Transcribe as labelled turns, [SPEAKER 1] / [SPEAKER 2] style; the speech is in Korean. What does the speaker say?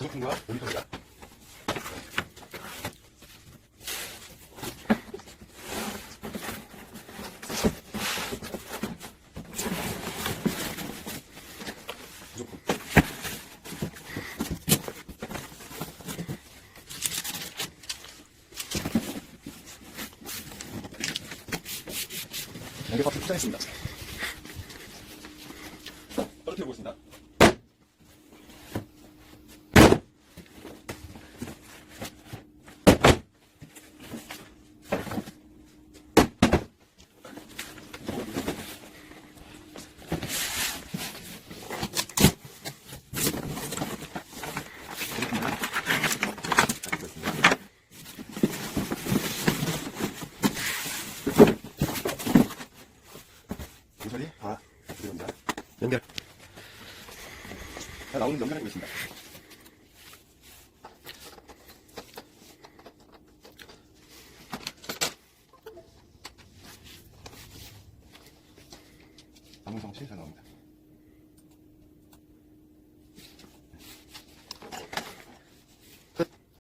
[SPEAKER 1] 부속품과 모니터입니다. 연계값을 투자했습니다. 떨어뜨려 보겠습니다. 모서리 다 들어갑니다.
[SPEAKER 2] 연결.
[SPEAKER 1] 자, 나오는 연결하고 있습니다. 방송 7잘 나옵니다.